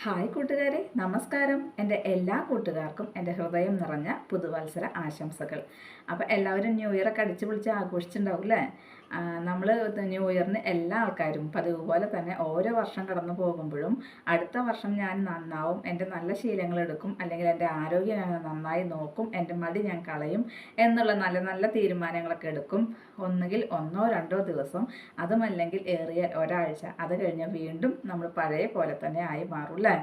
Hi കൂട്ടുകാരെ നമസ്കാരം. എന്റെ എല്ലാ കൂട്ടുകാർക്കും എന്റെ ഹൃദയം നിറഞ്ഞ പുതുവത്സര ആശംസകൾ. അപ്പോൾ എല്ലാവരും ന്യൂ ഇയർ ഒക്കെ അടിച്ചു പൊളിച്ച് ആഘോഷിച്ചിട്ടുണ്ടാവും അല്ലേ? നമ്മൾ ന്യൂ ഇയറിന് എല്ലാ ആൾക്കാരും പതിവ് പോലെ തന്നെ ഓരോ വർഷം കടന്നു പോകുമ്പോഴും അടുത്ത വർഷം ഞാൻ നന്നാവും എന്റെ നല്ല ശീലങ്ങൾ എടുക്കും അല്ലെങ്കിൽ എന്റെ ആരോഗ്യം ഞാൻ നന്നായി നോക്കും എന്റെ മടി ഞാൻ കളയും എന്നുള്ള നല്ല നല്ല തീരുമാനങ്ങളൊക്കെ എടുക്കും. ഒന്നുകിൽ ഒന്നോ രണ്ടോ ദിവസം അതുമല്ലെങ്കിൽ ഏറിയ ഒരാഴ്ച. അത് കഴിഞ്ഞാൽ വീണ്ടും നമ്മൾ പഴയ പോലെ തന്നെ ആയി മാറും അല്ലേ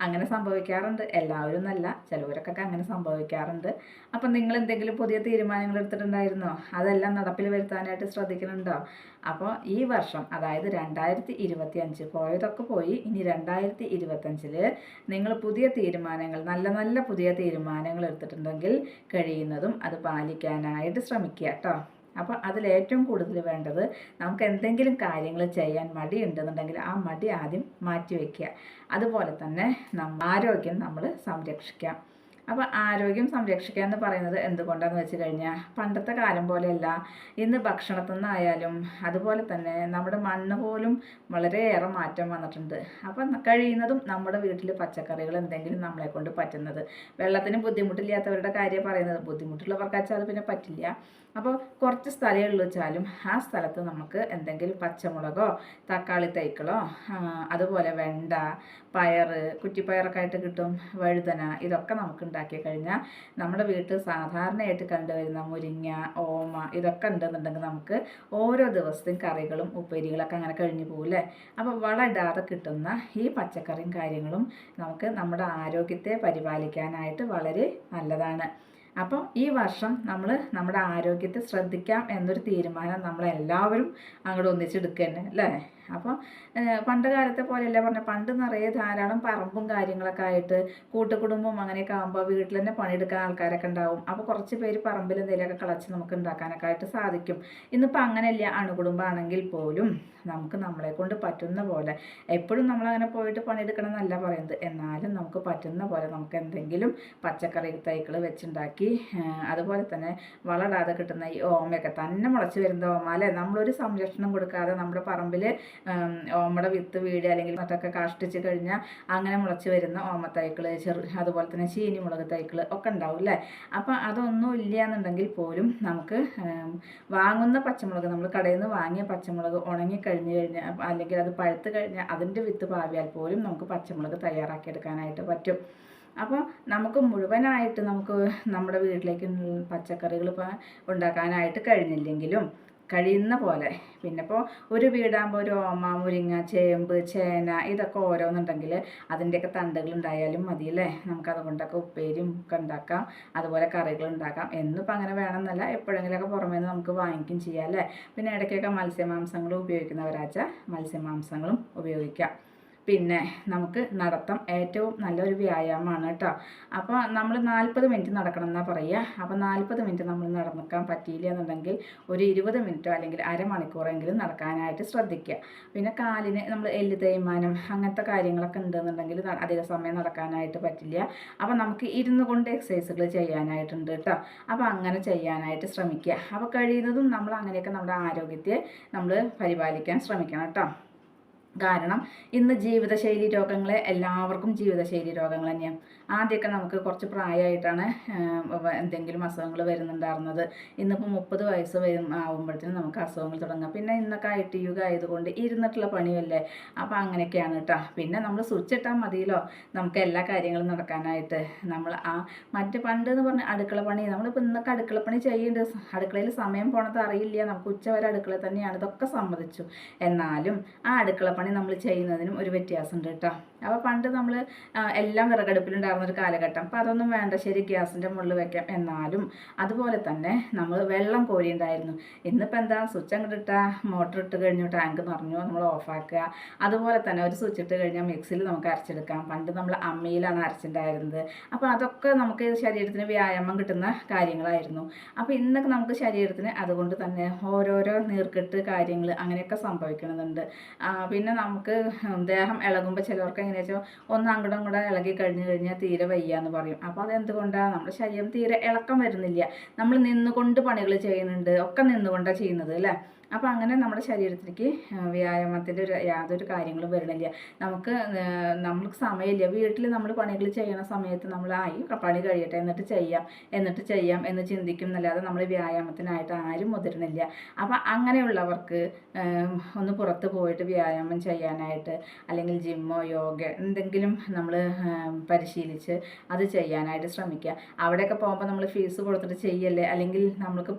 അങ്ങനെ സംഭവിക്കാറുണ്ട്. എല്ലാവരും നല്ല ചിലവരൊക്കെ അങ്ങനെ സംഭവിക്കാറുണ്ട്. അപ്പം നിങ്ങൾ എന്തെങ്കിലും പുതിയ തീരുമാനങ്ങൾ എടുത്തിട്ടുണ്ടായിരുന്നോ? അതെല്ലാം നടപ്പിൽ വരുത്താനായിട്ട് ശ്രദ്ധിക്കുന്നുണ്ടോ? അപ്പോൾ ഈ വർഷം അതായത് രണ്ടായിരത്തി ഇരുപത്തി അഞ്ച് പോയതൊക്കെ പോയി ഇനി രണ്ടായിരത്തി ഇരുപത്തഞ്ചിൽ നിങ്ങൾ പുതിയ തീരുമാനങ്ങൾ നല്ല നല്ല പുതിയ തീരുമാനങ്ങൾ എടുത്തിട്ടുണ്ടെങ്കിൽ കഴിയുന്നതും അത് പാലിക്കാനായിട്ട് ശ്രമിക്കുക കേട്ടോ. അപ്പോൾ അതിൽ ഏറ്റവും കൂടുതൽ വേണ്ടത് നമുക്ക് എന്തെങ്കിലും കാര്യങ്ങൾ ചെയ്യാൻ മടി ഉണ്ടെന്നുണ്ടെങ്കിൽ ആ മടി ആദ്യം മാറ്റി വയ്ക്കുക. അതുപോലെ തന്നെ ആരോഗ്യം നമ്മൾ സംരക്ഷിക്കാം. അപ്പോൾ ആരോഗ്യം സംരക്ഷിക്കുക എന്ന് പറയുന്നത് എന്തുകൊണ്ടാന്ന് വെച്ച് കഴിഞ്ഞാൽ പണ്ടത്തെ കാലം പോലെയല്ല. ഇന്ന് ഭക്ഷണത്തിൽ നിന്നായാലും അതുപോലെ തന്നെ നമ്മുടെ മണ്ണ് പോലും വളരെയേറെ മാറ്റം വന്നിട്ടുണ്ട്. അപ്പം കഴിയുന്നതും നമ്മുടെ വീട്ടിൽ പച്ചക്കറികൾ എന്തെങ്കിലും നമ്മളെ കൊണ്ട് പറ്റുന്നത്. വെള്ളത്തിന് ബുദ്ധിമുട്ടില്ലാത്തവരുടെ കാര്യം പറയുന്നത് ബുദ്ധിമുട്ടുള്ളവർക്കാച്ചാൽ അത് പിന്നെ പറ്റില്ല. അപ്പോൾ കുറച്ച് സ്ഥലമേ ഉള്ളൂ വെച്ചാലും ആ സ്ഥലത്ത് നമുക്ക് എന്തെങ്കിലും പച്ചമുളകോ തക്കാളി തൈക്കളോ അതുപോലെ വെണ്ട പയർ കുറ്റിപ്പയറൊക്കെ ആയിട്ട് കിട്ടും വഴുതന ഇതൊക്കെ നമുക്ക് ഉണ്ടാക്കി കഴിഞ്ഞാൽ നമ്മുടെ വീട്ടിൽ സാധാരണയായിട്ട് കണ്ടുവരുന്ന മുരിങ്ങ ഓമ ഇതൊക്കെ ഉണ്ടെന്നുണ്ടെങ്കിൽ നമുക്ക് ഓരോ ദിവസത്തെയും കറികളും ഉപ്പേരികളൊക്കെ അങ്ങനെ കഴിഞ്ഞു പോകില്ലേ അപ്പോൾ വളം ഇടാതെ കിട്ടുന്ന ഈ പച്ചക്കറിയും കാര്യങ്ങളും നമുക്ക് നമ്മുടെ ആരോഗ്യത്തെ പരിപാലിക്കാനായിട്ട് വളരെ നല്ലതാണ്. അപ്പോൾ ഈ വർഷം നമ്മൾ നമ്മുടെ ആരോഗ്യത്തെ ശ്രദ്ധിക്കാം എന്നൊരു തീരുമാനം നമ്മളെല്ലാവരും അങ്ങോട്ട് ഒന്നിച്ചെടുക്കുക തന്നെ അല്ലേ? അപ്പോൾ പണ്ട് കാലത്തെ പോലെയല്ല. പറഞ്ഞ പണ്ട് നിറയെ ധാരാളം പറമ്പും കാര്യങ്ങളൊക്കെ ആയിട്ട് കൂട്ടുകുടുംബം അങ്ങനെയൊക്കെ ആകുമ്പോൾ വീട്ടിൽ തന്നെ പണിയെടുക്കാൻ ആൾക്കാരൊക്കെ ഉണ്ടാവും. അപ്പോൾ കുറച്ച് പേര് പറമ്പിൽ എന്തെങ്കിലുമൊക്കെ കളച്ച് നമുക്ക് ഉണ്ടാക്കാനൊക്കെ ആയിട്ട് സാധിക്കും. ഇന്നിപ്പോൾ അങ്ങനെയല്ല. അണുകുടുംബമാണെങ്കിൽ പോലും നമുക്ക് നമ്മളെ കൊണ്ട് പറ്റുന്ന പോലെ എപ്പോഴും നമ്മളങ്ങനെ പോയിട്ട് പണിയെടുക്കണം എന്നല്ല പറയുന്നത്. എന്നാലും നമുക്ക് പറ്റുന്ന പോലെ നമുക്ക് എന്തെങ്കിലും പച്ചക്കറി തൈകൾ വെച്ചുണ്ടാക്കി അതുപോലെ തന്നെ വളടാതെ കിട്ടുന്ന ഈ ഓമയൊക്കെ തന്നെ മുളച്ച് വരുന്ന ഓമ അല്ലേ? നമ്മളൊരു സംരക്ഷണം കൊടുക്കാതെ നമ്മുടെ പറമ്പിൽ ഓമയുടെ വിത്ത് വീട് അല്ലെങ്കിൽ മറ്റൊക്കെ കാഷ്ടിച്ച് കഴിഞ്ഞാൽ അങ്ങനെ മുളച്ച് വരുന്ന ഓമത്തൈകൾ ചെറു അതുപോലെ തന്നെ ചീനി മുളക് തൈകൾ ഒക്കെ ഉണ്ടാവും അല്ലേ? അപ്പോൾ അതൊന്നും ഇല്ല എന്നുണ്ടെങ്കിൽ പോലും നമുക്ക് വാങ്ങുന്ന പച്ചമുളക് നമ്മൾ കടയിൽ നിന്ന് വാങ്ങിയ പച്ചമുളക് ഉണങ്ങി കഴിഞ്ഞ് കഴിഞ്ഞാൽ അല്ലെങ്കിൽ അത് പഴുത്ത് കഴിഞ്ഞാൽ അതിന്റെ വിത്ത് പാവിയാൽ പോലും നമുക്ക് പച്ചമുളക് തയ്യാറാക്കിയെടുക്കാനായിട്ട് പറ്റും. അപ്പോൾ നമുക്ക് മുഴുവനായിട്ട് നമുക്ക് നമ്മുടെ വീട്ടിലേക്ക് പച്ചക്കറികൾ ഉണ്ടാക്കാനായിട്ട് കഴിഞ്ഞില്ലെങ്കിലും കഴിയുന്ന പോലെ. പിന്നെ ഇപ്പോൾ ഒരു വീടാകുമ്പോൾ ഒരു ഓമ മുരിങ്ങ ചേമ്പ് ചേന ഇതൊക്കെ ഓരോന്നുണ്ടെങ്കിൽ അതിന്റെയൊക്കെ തണ്ടുകൾ ഉണ്ടായാലും മതി അല്ലേ നമുക്കതുകൊണ്ടൊക്കെ ഉപ്പേരിയും ഒക്കെ ഉണ്ടാക്കാം. അതുപോലെ കറികൾ ഉണ്ടാക്കാം. എന്നിപ്പോൾ അങ്ങനെ വേണമെന്നല്ല. എപ്പോഴെങ്കിലുമൊക്കെ പുറമേ നിന്ന് നമുക്ക് വാങ്ങിക്കും ചെയ്യാം അല്ലേ? പിന്നെ ഇടയ്ക്കൊക്കെ മത്സ്യമാംസങ്ങൾ ഉപയോഗിക്കുന്നവരാച്ചാൽ മത്സ്യമാംസങ്ങളും ഉപയോഗിക്കാം. പിന്നെ നമുക്ക് നടത്തം. ഏറ്റവും നല്ലൊരു വ്യായാമമാണ് കേട്ടോ. അപ്പോൾ നമ്മൾ നാൽപ്പത് മിനിറ്റ് നടക്കണം എന്നാണ് പറയുക അപ്പോൾ നാൽപ്പത് മിനിറ്റ് നമ്മൾ നടക്കാൻ പറ്റിയില്ല എന്നുണ്ടെങ്കിൽ ഒരു ഇരുപത് മിനിറ്റോ അല്ലെങ്കിൽ അരമണിക്കൂറെങ്കിലും നടക്കാനായിട്ട് ശ്രദ്ധിക്കുക. പിന്നെ കാലിന് നമ്മൾ എല്ല് തേയ്മാനം അങ്ങനത്തെ കാര്യങ്ങളൊക്കെ ഉണ്ടെന്നുണ്ടെങ്കിൽ അധിക സമയം നടക്കാനായിട്ട് പറ്റില്ല. അപ്പോൾ നമുക്ക് ഇരുന്ന് കൊണ്ട് എക്സസൈസുകൾ ചെയ്യാനായിട്ടുണ്ട് കേട്ടോ. അപ്പോൾ അങ്ങനെ ചെയ്യാനായിട്ട് ശ്രമിക്കുക. അപ്പോൾ കഴിയുന്നതും നമ്മൾ അങ്ങനെയൊക്കെ നമ്മുടെ ആരോഗ്യത്തെ നമ്മൾ പരിപാലിക്കാൻ ശ്രമിക്കണം കേട്ടോ. കാരണം ഇന്ന് ജീവിതശൈലി രോഗങ്ങളെ എല്ലാവർക്കും ജീവിതശൈലി രോഗങ്ങൾ തന്നെയാണ്. ആദ്യമൊക്കെ നമുക്ക് കുറച്ച് പ്രായമായിട്ടാണ് എന്തെങ്കിലും അസുഖങ്ങൾ വരുന്നുണ്ടായിരുന്നത്. ഇന്നിപ്പോൾ മുപ്പത് വയസ്സ് വരും ആകുമ്പോഴത്തേനും നമുക്ക് അസുഖങ്ങൾ തുടങ്ങാം. പിന്നെ ഇന്നൊക്കെ ഐ ടി യുഗ ആയതുകൊണ്ട് ഇരുന്നിട്ടുള്ള പണിയല്ലേ? അപ്പോൾ അങ്ങനെയൊക്കെയാണ് കേട്ടോ പിന്നെ നമ്മൾ സ്വിച്ച് ഇട്ടാൽ മതിയല്ലോ. നമുക്ക് എല്ലാ കാര്യങ്ങളും നടക്കാനായിട്ട്. നമ്മൾ ആ മറ്റ് പണ്ട് എന്ന് പറഞ്ഞാൽ അടുക്കള പണി നമ്മളിപ്പോൾ ഇന്നൊക്കെ അടുക്കള പണി ചെയ്യുന്നുണ്ട് അടുക്കളയിൽ സമയം പോണത് അറിയില്ല. നമുക്ക് ഉച്ചവരെ അടുക്കള തന്നെയാണ്. ഇതൊക്കെ സമ്മതിച്ചു. എന്നാലും ആ അടുക്കള പണി നമ്മൾ ചെയ്യുന്നതിനും ഒരു വ്യത്യാസമുണ്ട് കേട്ടോ അപ്പോൾ പണ്ട് നമ്മൾ എല്ലാം വിറകടുപ്പിലുണ്ടായിരുന്ന ഒരു കാലഘട്ടം. അപ്പോൾ അതൊന്നും വേണ്ട ശരി ഗ്യാസിന്റെ മുകളിൽ വെക്കാം. എന്നാലും അതുപോലെ തന്നെ നമ്മൾ വെള്ളം കോരിയുണ്ടായിരുന്നു. ഇന്നിപ്പോൾ എന്താ സ്വിച്ച് അങ്ങോട്ട് ഇട്ടാൽ മോട്ടർ ഇട്ട് കഴിഞ്ഞു ടാങ്ക് നിറഞ്ഞു നമ്മൾ ഓഫാക്കുക അതുപോലെ തന്നെ ഒരു സ്വിച്ച് ഇട്ട് കഴിഞ്ഞാൽ മിക്സിയിൽ നമുക്ക് അരച്ചെടുക്കാം. പണ്ട് നമ്മൾ അമ്മയിലാണ് അരച്ചിട്ടുണ്ടായിരുന്നത് അപ്പോൾ അതൊക്കെ നമുക്ക് ശരീരത്തിന് വ്യായാമം കിട്ടുന്ന കാര്യങ്ങളായിരുന്നു. അപ്പോൾ ഇന്നൊക്കെ നമുക്ക് ശരീരത്തിന് അതുകൊണ്ട് തന്നെ ഓരോരോ നീർക്കെട്ട് കാര്യങ്ങൾ അങ്ങനെയൊക്കെ സംഭവിക്കണമെന്നുണ്ട് പിന്നെ നമുക്ക് ദേഹം ഇളകുമ്പോൾ ചിലവർക്ക് എങ്ങനെയാ വെച്ചാൽ ഒന്ന് അങ്ങോട്ടും കൂടെ ഇളകി കഴിഞ്ഞു കഴിഞ്ഞാൽ തീരെ വയ്യ എന്ന് പറയും. അപ്പോൾ അതെന്തുകൊണ്ടാണ് നമ്മുടെ ശരീരം തീരെ ഇളക്കം വരുന്നില്ല. നമ്മൾ നിന്നുകൊണ്ട് പണികൾ ചെയ്യുന്നുണ്ട്. ഒക്കെ നിന്നുകൊണ്ടാണ് ചെയ്യുന്നത് അല്ലേ? അപ്പോൾ അങ്ങനെ നമ്മുടെ ശരീരത്തിലേക്ക് വ്യായാമത്തിന്റെ ഒരു യാതൊരു കാര്യങ്ങളും വരണില്ല. നമുക്ക് നമുക്ക് സമയമില്ല. വീട്ടിൽ നമ്മൾ പണികൾ ചെയ്യണ സമയത്ത് നമ്മൾ ആയി പണി കഴിയട്ടെ എന്നിട്ട് ചെയ്യാം എന്നിട്ട് ചെയ്യാം എന്ന് ചിന്തിക്കും. എന്നല്ലാതെ നമ്മൾ വ്യായാമത്തിനായിട്ട് ആരും മുതിരുന്നില്ല. അപ്പോൾ അങ്ങനെയുള്ളവർക്ക് ഒന്ന് പുറത്ത് പോയിട്ട് വ്യായാമം ചെയ്യാനായിട്ട് അല്ലെങ്കിൽ ജിമ്മോ യോഗ എന്തെങ്കിലും നമ്മൾ പരിശീലിച്ച് അത് ചെയ്യാനായിട്ട് ശ്രമിക്കുക. അവിടെയൊക്കെ പോകുമ്പോൾ നമ്മൾ ഫീസ് കൊടുത്തിട്ട് ചെയ്യല്ലേ? അല്ലെങ്കിൽ നമ്മൾക്ക്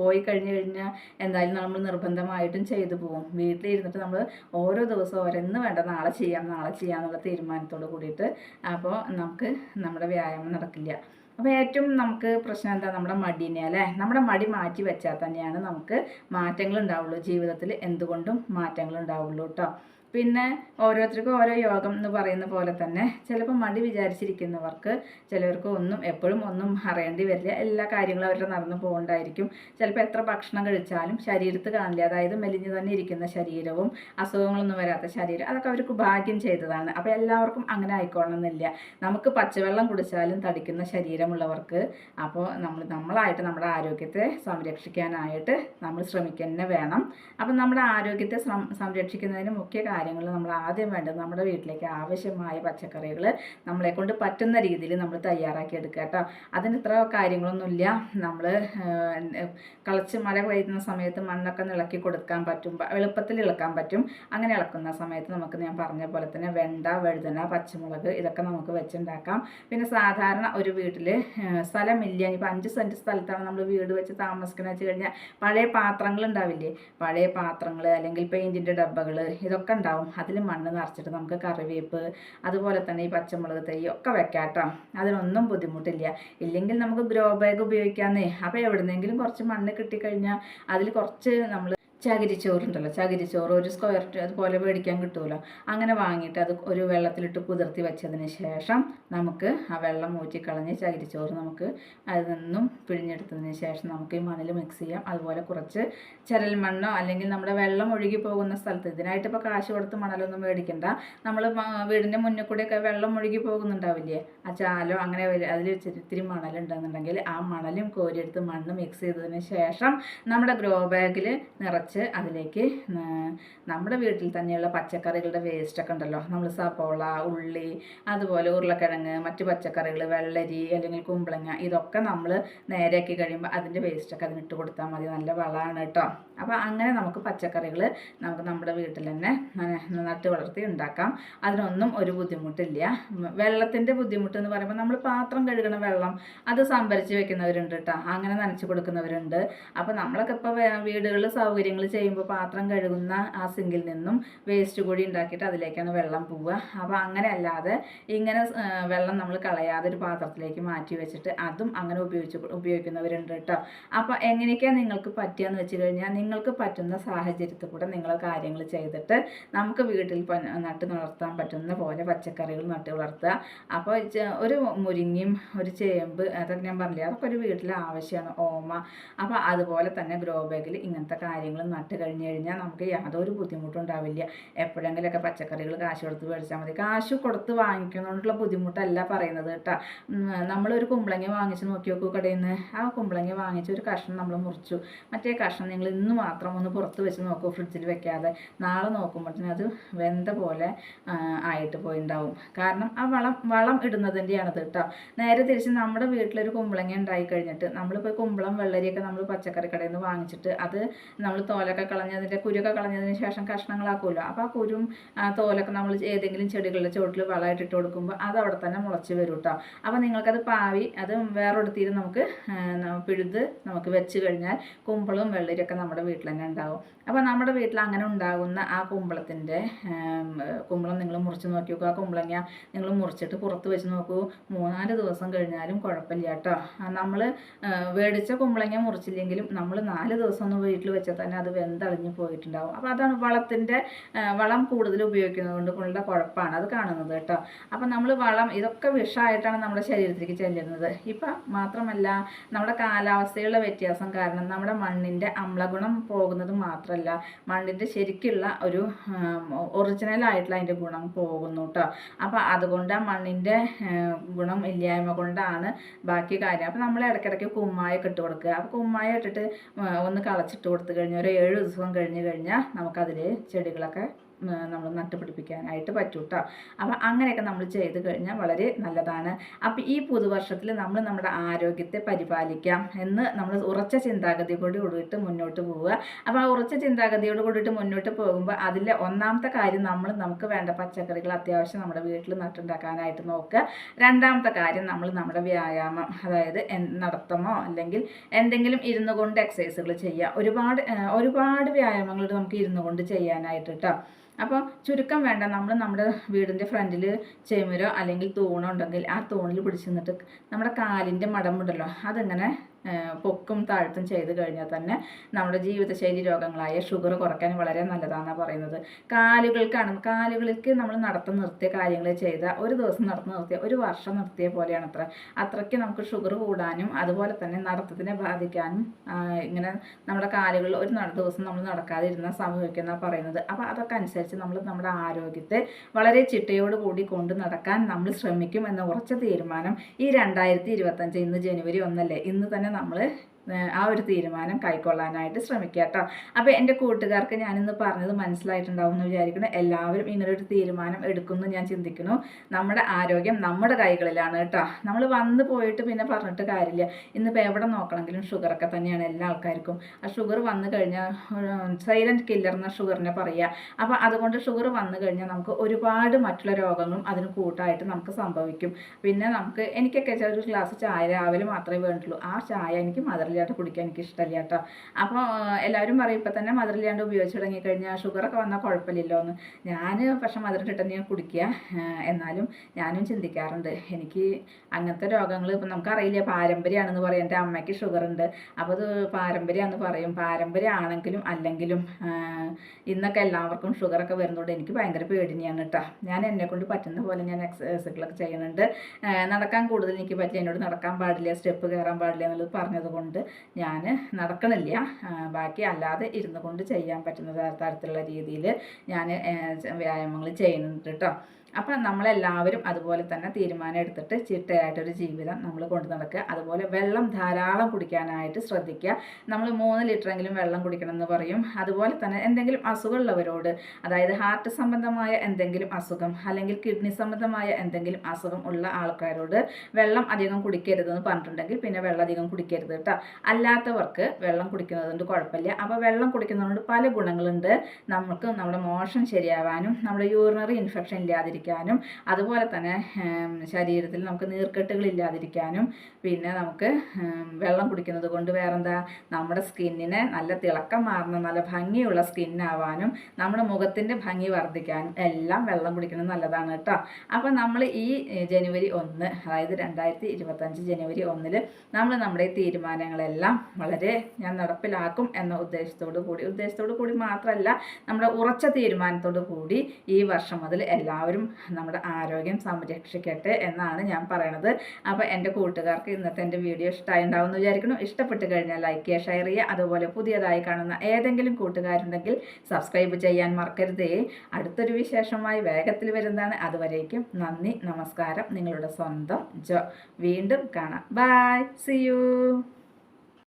പോയി കഴിഞ്ഞ് കഴിഞ്ഞാൽ എന്തായാലും നമ്മൾ നിർബന്ധമായിട്ടും ചെയ്തു പോകും വീട്ടിലിരുന്നിട്ട് നമ്മൾ ഓരോ ദിവസവും ഓരോന്ന് വേണ്ട നാളെ ചെയ്യാം നാളെ ചെയ്യാം എന്നുള്ള തീരുമാനത്തോട് കൂടിയിട്ട് അപ്പോൾ നമുക്ക് നമ്മുടെ വ്യായാമം നടക്കില്ല. അപ്പോൾ ഏറ്റവും നമുക്ക് പ്രശ്നം എന്താ? നമ്മുടെ മടിനെ അല്ലേ? നമ്മുടെ മടി മാറ്റി വെച്ചാൽ തന്നെയാണ് നമുക്ക് മാറ്റങ്ങൾ ഉണ്ടാവുള്ളൂ. ജീവിതത്തിൽ എന്തുകൊണ്ടും മാറ്റങ്ങൾ ഉണ്ടാവുള്ളൂ കേട്ടോ പിന്നെ ഓരോരുത്തർക്കും ഓരോ യോഗം എന്ന് പറയുന്ന പോലെ തന്നെ ചിലപ്പോൾ മടി വിചാരിച്ചിരിക്കുന്നവർക്ക് ചിലവർക്ക് ഒന്നും എപ്പോഴും ഒന്നും അറിയേണ്ടി വരില്ല. എല്ലാ കാര്യങ്ങളും അവരുടെ നടന്നു പോകണ്ടായിരിക്കും. ചിലപ്പോൾ എത്ര ഭക്ഷണം കഴിച്ചാലും ശരീരത്ത് കാണില്ല. അതായത് മെലിഞ്ഞു തന്നെ ഇരിക്കുന്ന ശരീരവും അസുഖങ്ങളൊന്നും വരാത്ത ശരീരം അതൊക്കെ അവർക്ക് ഭാഗ്യം ചെയ്തതാണ്. അപ്പോൾ എല്ലാവർക്കും അങ്ങനെ ആയിക്കോളണമെന്നില്ല നമുക്ക് പച്ചവെള്ളം കുടിച്ചാലും തടിക്കുന്ന ശരീരമുള്ളവർക്ക് അപ്പോൾ നമ്മൾ നമ്മളായിട്ട് നമ്മുടെ ആരോഗ്യത്തെ സംരക്ഷിക്കാനായിട്ട് നമ്മൾ ശ്രമിക്കുക തന്നെ വേണം. അപ്പം നമ്മുടെ ആരോഗ്യത്തെ സംരക്ഷിക്കുന്നതിന് മുഖ്യ കാര്യങ്ങൾ നമ്മൾ ആദ്യം വേണ്ടത് നമ്മുടെ വീട്ടിലേക്ക് ആവശ്യമായ പച്ചക്കറികൾ നമ്മളെ കൊണ്ട് പറ്റുന്ന രീതിയിൽ നമ്മൾ തയ്യാറാക്കി എടുക്കുക കേട്ടോ. അതിന് ഇത്ര കാര്യങ്ങളൊന്നുമില്ല. നമ്മൾ കളച്ച് മഴ പെയ്യുന്ന സമയത്ത് മണ്ണൊക്കെ ഇളക്കി കൊടുക്കാൻ പറ്റും. എളുപ്പത്തിൽ ഇളക്കാൻ പറ്റും. അങ്ങനെ ഇളക്കുന്ന സമയത്ത് നമുക്ക് ഞാൻ പറഞ്ഞ പോലെ തന്നെ വെണ്ട വഴുതന പച്ചമുളക് ഇതൊക്കെ നമുക്ക് വെച്ചുണ്ടാക്കാം. പിന്നെ സാധാരണ ഒരു വീട്ടിൽ സ്ഥലമില്ല. ഇനിയിപ്പോൾ അഞ്ച് സെന്റ് സ്ഥലത്താണ് നമ്മൾ വീട് വെച്ച് താമസിക്കുന്നത് വെച്ച് കഴിഞ്ഞാൽ പഴയ പാത്രങ്ങൾ ഉണ്ടാവില്ലേ? പഴയ പാത്രങ്ങൾ അല്ലെങ്കിൽ പെയിന്റിന്റെ ഡബ്ബകൾ ഇതൊക്കെ അതിൽ മണ്ണ് നിറച്ചിട്ട് നമുക്ക് കറിവേപ്പ് അതുപോലെ തന്നെ ഈ പച്ചമുളക് തൈ ഒക്കെ വെക്കാം കേട്ടോ. അതിനൊന്നും ബുദ്ധിമുട്ടില്ല. ഇല്ലെങ്കിൽ നമുക്ക് ഗ്രോ ബാഗ് ഉപയോഗിക്കാമെന്നേ. അപ്പോൾ എവിടുന്നെങ്കിലും കുറച്ച് മണ്ണ് കിട്ടിക്കഴിഞ്ഞാൽ അതിൽ കുറച്ച് നമ്മൾ ചകിരിച്ചോറുണ്ടല്ലോ. ചകിരിച്ചോറ് ഒരു സ്ക്വയർ അതുപോലെ മേടിക്കാൻ കിട്ടൂല. അങ്ങനെ വാങ്ങിയിട്ട് അത് ഒരു വെള്ളത്തിലിട്ട് കുതിർത്തി വെച്ചതിന് ശേഷം നമുക്ക് ആ വെള്ളം ഊറ്റിക്കളഞ്ഞ് ചകിരിച്ചോറ് നമുക്ക് അതിൽ നിന്നും പിഴിഞ്ഞെടുത്തതിന് ശേഷം നമുക്ക് ഈ മണ്ണിൽ മിക്സ് ചെയ്യാം. അതുപോലെ കുറച്ച് ചരൽ മണ്ണോ അല്ലെങ്കിൽ നമ്മുടെ വെള്ളം ഒഴുകി പോകുന്ന സ്ഥലത്ത് ഇതിനായിട്ട് ഇപ്പോൾ കാശ് കൊടുത്ത് മണലൊന്നും മേടിക്കണ്ട. നമ്മൾ വീടിന്റെ മുന്നിൽ കൂടെയൊക്കെ വെള്ളം ഒഴുകി പോകുന്നുണ്ടാവില്ലേ? ആ ചാലോ അങ്ങനെ അതിൽ ഇത്തിരി മണലുണ്ടെന്നുണ്ടെങ്കിൽ ആ മണലും കോരിയെടുത്ത് മണ്ണ് മിക്സ് ചെയ്തതിന് ശേഷം നമ്മുടെ ഗ്രോ ബാഗിൽ നിറച്ച് അതിലേക്ക് നമ്മുടെ വീട്ടിൽ തന്നെയുള്ള പച്ചക്കറികളുടെ വേസ്റ്റൊക്കെ ഉണ്ടല്ലോ. നമ്മൾ സപ്പോള ഉള്ളി അതുപോലെ ഉരുളക്കിഴങ്ങ് മറ്റു പച്ചക്കറികൾ വെള്ളരി അല്ലെങ്കിൽ കുമ്പളങ്ങ ഇതൊക്കെ നമ്മൾ നേരെയാക്കി കഴിയുമ്പോൾ അതിന്റെ വേസ്റ്റൊക്കെ അതിനിട്ട് കൊടുത്താൽ മതി. നല്ല വളമാണ് കേട്ടോ. അപ്പോൾ അങ്ങനെ നമുക്ക് പച്ചക്കറികൾ നമുക്ക് നമ്മുടെ വീട്ടിൽ തന്നെ നട്ട് വളർത്തി ഉണ്ടാക്കാം. അതിനൊന്നും ഒരു ബുദ്ധിമുട്ടില്ല. വെള്ളത്തിന്റെ ബുദ്ധിമുട്ട് എന്ന് പറയുമ്പോൾ നമ്മൾ പാത്രം കഴുകണ വെള്ളം അത് സംഭരിച്ച് വെക്കുന്നവരുണ്ട് കേട്ടോ അങ്ങനെ നനച്ച് കൊടുക്കുന്നവരുണ്ട്. അപ്പോൾ നമ്മളൊക്കെ ഇപ്പോൾ വീടുകളിൽ സൗകര്യങ്ങൾ ചെയ്യുമ്പോൾ പാത്രം കഴുകുന്ന ആ സിങ്കിൽ നിന്നും വേസ്റ്റ് കൂടി ഉണ്ടാക്കിയിട്ട് അതിലേക്കാണ് വെള്ളം പോവുക. അപ്പോൾ അങ്ങനെ അല്ലാതെ ഇങ്ങനെ വെള്ളം നമ്മൾ കളയാതെ ഒരു പാത്രത്തിലേക്ക് മാറ്റി വെച്ചിട്ട് അതും അങ്ങനെ ഉപയോഗിച്ച് ഉപയോഗിക്കുന്നവരുണ്ട് കേട്ടോ അപ്പോൾ എങ്ങനെയൊക്കെയാണ് നിങ്ങൾക്ക് പറ്റുകയെന്ന് വെച്ച് കഴിഞ്ഞാൽ നിങ്ങൾക്ക് പറ്റുന്ന സാഹചര്യത്തിൽ കൂടെ നിങ്ങൾ കാര്യങ്ങൾ ചെയ്തിട്ട് നമുക്ക് വീട്ടിൽ നട്ട് വളർത്താൻ പറ്റുന്ന പോലെ പച്ചക്കറികൾ നട്ട് വളർത്തുക. അപ്പോൾ ഒരു മുരിങ്ങയും ഒരു ചേമ്പ് അതൊക്കെ ഞാൻ പറഞ്ഞില്ല അതൊക്കെ ഒരു വീട്ടിൽ ആവശ്യമാണ് ഓമ. അപ്പോൾ അതുപോലെ തന്നെ ഗ്രോ ബാഗിൽ ഇങ്ങനത്തെ കാര്യങ്ങൾ നട്ട് കഴിഞ്ഞ് കഴിഞ്ഞാൽ നമുക്ക് യാതൊരു ബുദ്ധിമുട്ടും ഉണ്ടാവില്ല. എപ്പോഴെങ്കിലുമൊക്കെ പച്ചക്കറികൾ കാശ് കൊടുത്ത് മേടിച്ചാൽ മതി. കാശ് കൊടുത്ത് വാങ്ങിക്കുന്നതുകൊണ്ടുള്ള ബുദ്ധിമുട്ടല്ല പറയുന്നത് കേട്ടോ. നമ്മളൊരു കുമ്പളങ്ങ വാങ്ങിച്ച് നോക്കി നോക്കൂ കടയിൽ നിന്ന് ആ കുമ്പളങ്ങി വാങ്ങിച്ച് ഒരു കഷ്ണം നമ്മൾ മുറിച്ചു. മറ്റേ കഷ്ണം നിങ്ങൾ ഇന്ന് മാത്രം ഒന്ന് പുറത്ത് വെച്ച് നോക്കൂ ഫ്രിഡ്ജിൽ വെക്കാതെ. നാളെ നോക്കുമ്പോഴത്തേനും അത് വെന്ത പോലെ ആയിട്ട് പോയിണ്ടാവും. കാരണം ആ വളം വളം ഇടുന്നതിന്റെയാണത് കേട്ടോ നേരെ തിരിച്ച് നമ്മുടെ വീട്ടിലൊരു കുമ്പളങ്ങ ഉണ്ടായി കഴിഞ്ഞിട്ട് നമ്മളിപ്പോൾ കുമ്പളം വെള്ളരിയൊക്കെ നമ്മൾ പച്ചക്കറി കടയിൽ നിന്ന് വാങ്ങിച്ചിട്ട് അത് നമ്മൾ തോലൊക്കെ കളഞ്ഞതിന്റെ കുരുക്കെ കളഞ്ഞതിന് ശേഷം കഷ്ണങ്ങളാക്കുമല്ലോ അപ്പോൾ ആ കുരും തോലൊക്കെ നമ്മൾ ഏതെങ്കിലും ചെടികളുടെ ചുവട്ടിൽ വളമായിട്ട് ഇട്ട് കൊടുക്കുമ്പോൾ അത് അവിടെ തന്നെ മുളച്ച് വരും കേട്ടോ അപ്പോൾ നിങ്ങൾക്കത് പാവി അത് വേറൊടുത്തിട്ട് നമുക്ക് പിഴുത് നമുക്ക് വെച്ച് കഴിഞ്ഞാൽ കുമ്പളും വെള്ളരിയൊക്കെ നമ്മുടെ വീട്ടിൽ തന്നെ ഉണ്ടാവും. അപ്പോൾ നമ്മുടെ വീട്ടിൽ അങ്ങനെ ഉണ്ടാകുന്ന ആ കുമ്പളത്തിന്റെ കുമ്പളം നിങ്ങൾ മുറിച്ച് നോക്കി നോക്കൂ ആ കുമ്പളങ്ങ നിങ്ങൾ മുറിച്ചിട്ട് പുറത്ത് വെച്ച് നോക്കൂ. മൂന്നാൽ ദിവസം കഴിഞ്ഞാലും കുഴപ്പമില്ല കേട്ടോ. നമ്മൾ മേടിച്ച കുമ്പളങ്ങ മുറിച്ചില്ലെങ്കിലും നമ്മൾ നാല് ദിവസം ഒന്ന് വീട്ടിൽ വെച്ചാൽ തന്നെ അത് വെന്തളിഞ്ഞ് പോയിട്ടുണ്ടാവും. അപ്പോൾ അതാണ് വളത്തിന്റെ വളം കൂടുതൽ ഉപയോഗിക്കുന്നത് കൊണ്ട് ഉള്ള കുഴപ്പമാണ് അത് കാണുന്നത് കേട്ടോ. അപ്പോൾ നമ്മൾ വളം ഇതൊക്കെ വിഷമായിട്ടാണ് നമ്മുടെ ശരീരത്തിലേക്ക് ചെല്ലുന്നത്. ഇപ്പം മാത്രമല്ല നമ്മുടെ കാലാവസ്ഥയുള്ള വ്യത്യാസം കാരണം നമ്മുടെ മണ്ണിന്റെ അമ്ലഗുണം പോകുന്നത് മാത്രമല്ല മണ്ണിന്റെ ശരിക്കുള്ള ഒരു ഒറിജിനൽ ആയിട്ടുള്ള അതിന്റെ ഗുണം പോകുന്നു കേട്ടോ അപ്പോൾ അതുകൊണ്ട് ആ മണ്ണിന്റെ ഗുണം ഇല്ലായ്മ കൊണ്ടാണ് ബാക്കി കാര്യം. അപ്പോൾ നമ്മൾ ഇടയ്ക്കിടയ്ക്ക് കുമ്മായൊക്കെ ഇട്ട് കൊടുക്കുക. അപ്പോൾ കുമ്മായ ഇട്ടിട്ട് ഒന്ന് കളച്ചിട്ട് കൊടുത്തു കഴിഞ്ഞാൽ ഒരു ഏഴ് ദിവസം കഴിഞ്ഞ് കഴിഞ്ഞാൽ നമുക്കതിൽ ചെടികളൊക്കെ നമ്മൾ നട്ടുപിടിപ്പിക്കാനായിട്ട് പറ്റും കേട്ടോ അപ്പം അങ്ങനെയൊക്കെ നമ്മൾ ചെയ്ത് കഴിഞ്ഞാൽ വളരെ നല്ലതാണ്. അപ്പം ഈ പുതുവർഷത്തിൽ നമ്മൾ നമ്മുടെ ആരോഗ്യത്തെ പരിപാലിക്കാം എന്ന് നമ്മൾ ഉറച്ച ചിന്താഗതിയോട് കൂടിയിട്ട് മുന്നോട്ട് പോവുക. അപ്പോൾ ആ ഉറച്ച ചിന്താഗതിയോട് കൂടിയിട്ട് മുന്നോട്ട് പോകുമ്പോൾ അതിലെ ഒന്നാമത്തെ കാര്യം നമ്മൾ നമുക്ക് വേണ്ട പച്ചക്കറികൾ അത്യാവശ്യം നമ്മുടെ വീട്ടിൽ നട്ടുണ്ടാക്കാനായിട്ട് നോക്കുക. രണ്ടാമത്തെ കാര്യം നമ്മൾ നമ്മുടെ വ്യായാമം അതായത് നടത്തമോ അല്ലെങ്കിൽ എന്തെങ്കിലും ഇരുന്നു കൊണ്ട് എക്സസൈസുകൾ ചെയ്യുക ഒരുപാട് ഒരുപാട് വ്യായാമങ്ങൾ നമുക്ക് ഇരുന്നു കൊണ്ട് ചെയ്യാനായിട്ട് കേട്ടോ അപ്പോൾ ചുരുക്കം വേണ്ട നമ്മൾ നമ്മുടെ വീടിന്റെ ഫ്രണ്ടിൽ ചെമുരോ അല്ലെങ്കിൽ തൂണോ ഉണ്ടെങ്കിൽ ആ തൂണിൽ പിടിച്ചു നിന്നിട്ട് നമ്മുടെ കാലിന്റെ മടമുണ്ടല്ലോ അതിങ്ങനെ പൊക്കും താഴ്ത്തും ചെയ്ത് കഴിഞ്ഞാൽ തന്നെ നമ്മുടെ ജീവിതശൈലി രോഗങ്ങളായ ഷുഗർ കുറയ്ക്കാൻ വളരെ നല്ലതാണെന്നാണ് പറയുന്നത്. കാലുകൾക്കാണ് കാലുകൾക്ക് നമ്മൾ നടത്തം നിർത്തിയ കാര്യങ്ങൾ ചെയ്ത ഒരു ദിവസം നടത്തം നിർത്തിയ ഒരു വർഷം നിർത്തിയ പോലെയാണ് അത്ര. അത്രയ്ക്ക് നമുക്ക് ഷുഗർ കൂടാനും അതുപോലെ തന്നെ നടത്തത്തിനെ ബാധിക്കാനും ഇങ്ങനെ നമ്മുടെ കാലുകളിൽ ഒരു ദിവസം നമ്മൾ നടക്കാതിരുന്ന സംഭവിക്കുന്ന പറയുന്നത്. അപ്പോൾ അതൊക്കെ അനുസരിച്ച് നമ്മൾ നമ്മുടെ ആരോഗ്യത്തെ വളരെ ചിട്ടയോട് കൂടി കൊണ്ട് നടക്കാൻ നമ്മൾ ശ്രമിക്കും എന്ന ഉറച്ച തീരുമാനം ഈ രണ്ടായിരത്തി ഇരുപത്തഞ്ച് ഇന്ന് ജനുവരി ഒന്നല്ലേ? ഇന്ന് തന്നെ നമ്മൾ ആ ഒരു തീരുമാനം കൈക്കൊള്ളാനായിട്ട് ശ്രമിക്കുക കേട്ടോ അപ്പോൾ എന്റെ കൂട്ടുകാർക്ക് ഞാനിന്ന് പറഞ്ഞത് മനസ്സിലായിട്ടുണ്ടാവും എന്ന് വിചാരിക്കുന്നു. എല്ലാവരും ഇങ്ങനൊരു തീരുമാനം എടുക്കുമെന്ന് ഞാൻ ചിന്തിക്കുന്നു. നമ്മുടെ ആരോഗ്യം നമ്മുടെ കൈകളിലാണ് കേട്ടോ. നമ്മൾ വന്നു പോയിട്ട് പിന്നെ പറഞ്ഞിട്ട് കാര്യമില്ല. ഇന്നിപ്പോൾ എവിടെ നോക്കണമെങ്കിലും ഷുഗറൊക്കെ തന്നെയാണ് എല്ലാ ആൾക്കാർക്കും. ആ ഷുഗർ വന്നു കഴിഞ്ഞാൽ സൈലന്റ് കില്ലർ എന്ന ഷുഗറിനെ പറയുക അപ്പോൾ അതുകൊണ്ട് ഷുഗർ വന്നു കഴിഞ്ഞാൽ നമുക്ക് ഒരുപാട് മറ്റുള്ള രോഗങ്ങളും അതിന് കൂട്ടായിട്ട് നമുക്ക് സംഭവിക്കും. പിന്നെ നമുക്ക് എനിക്കൊക്കെ ഒരു ഗ്ലാസ് ചായ രാവിലെ മാത്രമേ വേണ്ടുള്ളൂ. ആ ചായ എനിക്ക് മധുരമില്ലാണ്ട് കുടിക്കാൻ എനിക്ക് ഇഷ്ടമല്ല കേട്ടോ അപ്പോൾ എല്ലാവരും പറയും ഇപ്പം തന്നെ മധുരമില്ലാണ്ട് ഉപയോഗിച്ച് തുടങ്ങിക്കഴിഞ്ഞാൽ ഷുഗറൊക്കെ വന്നാൽ കുഴപ്പമില്ലല്ലോ എന്ന് ഞാൻ പക്ഷേ മധുരം ഇട്ടിട്ട് ഞാൻ കുടിക്കുക. എന്നാലും ഞാനും ചിന്തിക്കാറുണ്ട്. എനിക്ക് അങ്ങനത്തെ രോഗങ്ങൾ ഇപ്പം നമുക്കറിയില്ല പാരമ്പര്യമാണെന്ന് പറയും. എന്റെ അമ്മയ്ക്ക് ഷുഗർ ഉണ്ട്. അപ്പോൾ അത് പാരമ്പര്യമാണെന്ന് പറയും. പാരമ്പര്യമാണെങ്കിലും അല്ലെങ്കിലും ഇന്നൊക്കെ എല്ലാവർക്കും ഷുഗറൊക്കെ വരുന്നതുകൊണ്ട് എനിക്ക് ഭയങ്കര പേടിനെയാണ് കേട്ടോ. ഞാൻ എന്നെ കൊണ്ട് പറ്റുന്ന പോലെ ഞാൻ എക്സസൈസുകളൊക്കെ ചെയ്യുന്നുണ്ട്. നടക്കാൻ കൂടുതൽ എനിക്ക് പറ്റില്ല. എന്നോട് നടക്കാൻ പാടില്ല സ്റ്റെപ്പ് കയറാൻ പാടില്ല എന്നുള്ളത് പറഞ്ഞതുകൊണ്ട് ഞാൻ നടക്കണില്ല. ബാക്കി അല്ലാതെ ഇരുന്നു കൊണ്ട് ചെയ്യാൻ പറ്റുന്ന തരത്തിലുള്ള രീതിയിൽ ഞാൻ വ്യായാമങ്ങൾ ചെയ്യുന്നുണ്ട് കേട്ടോ അപ്പം നമ്മളെല്ലാവരും അതുപോലെ തന്നെ തീരുമാനം എടുത്തിട്ട് ചിട്ടയായിട്ടൊരു ജീവിതം നമ്മൾ കൊണ്ടു നടക്കുക. അതുപോലെ വെള്ളം ധാരാളം കുടിക്കാനായിട്ട് ശ്രദ്ധിക്കുക. നമ്മൾ മൂന്ന് ലിറ്ററെങ്കിലും വെള്ളം കുടിക്കണം എന്ന് പറയും. അതുപോലെ തന്നെ എന്തെങ്കിലും അസുഖമുള്ളവരോട് അതായത് ഹാർട്ട് സംബന്ധമായ എന്തെങ്കിലും അസുഖം അല്ലെങ്കിൽ കിഡ്നി സംബന്ധമായ എന്തെങ്കിലും അസുഖം ഉള്ള ആൾക്കാരോട് വെള്ളം അധികം കുടിക്കരുതെന്ന് പറഞ്ഞിട്ടുണ്ടെങ്കിൽ പിന്നെ വെള്ളം അധികം കുടിക്കരുത് കേട്ടോ. അല്ലാത്തവർക്ക് വെള്ളം കുടിക്കുന്നതുകൊണ്ട് കുഴപ്പമില്ല. അപ്പോൾ വെള്ളം കുടിക്കുന്നതുകൊണ്ട് പല ഗുണങ്ങളുണ്ട്. നമുക്ക് നമ്മുടെ മോഷൻ ശരിയാവാനും നമ്മുടെ യൂറിനറി ഇൻഫെക്ഷൻ ഇല്ലാതിരിക്കും ഇല്ലാതിരിക്കാനും അതുപോലെ തന്നെ ശരീരത്തിൽ നമുക്ക് നീർക്കെട്ടുകൾ ഇല്ലാതിരിക്കാനും പിന്നെ നമുക്ക് വെള്ളം കുടിക്കുന്നത് കൊണ്ട് വേറെന്താ നമ്മുടെ സ്കിന്നിനെ നല്ല തിളക്കം മാറുന്ന നല്ല ഭംഗിയുള്ള സ്കിന്നാവാനും നമ്മുടെ മുഖത്തിന്റെ ഭംഗി വർദ്ധിക്കാനും എല്ലാം വെള്ളം കുടിക്കുന്നത് നല്ലതാണ് കേട്ടോ. അപ്പോൾ നമ്മൾ ഈ ജനുവരി ഒന്ന് അതായത് രണ്ടായിരത്തി ഇരുപത്തഞ്ച് ജനുവരി ഒന്നിൽ നമ്മൾ നമ്മുടെ ഈ തീരുമാനങ്ങളെല്ലാം വളരെ ഞാൻ നടപ്പിലാക്കും എന്ന ഉദ്ദേശത്തോടു കൂടി ഉദ്ദേശത്തോടു കൂടി മാത്രമല്ല നമ്മുടെ ഉറച്ച തീരുമാനത്തോടു കൂടി ഈ വർഷം മുതൽ എല്ലാവരും നമ്മുടെ ആരോഗ്യം സംരക്ഷിക്കട്ടെ എന്നാണ് ഞാൻ പറയണത്. അപ്പോൾ എന്റെ കൂട്ടുകാർക്ക് ഇന്നത്തെ എന്റെ വീഡിയോ ഇഷ്ടമായി ഉണ്ടാവും എന്ന് വിചാരിക്കുന്നു. ഇഷ്ടപ്പെട്ട് കഴിഞ്ഞാൽ ലൈക്ക് ചെയ്യുക ഷെയർ ചെയ്യുക. അതുപോലെ പുതിയതായി കാണുന്ന ഏതെങ്കിലും കൂട്ടുകാരുണ്ടെങ്കിൽ സബ്സ്ക്രൈബ് ചെയ്യാൻ മറക്കരുതേ. അടുത്തൊരു വിശേഷമായി വേഗത്തിൽ വരുന്നതാണ്. അതുവരേക്കും നന്ദി നമസ്കാരം. നിങ്ങളുടെ സ്വന്തം ജോ. വീണ്ടും കാണാം. Bye C U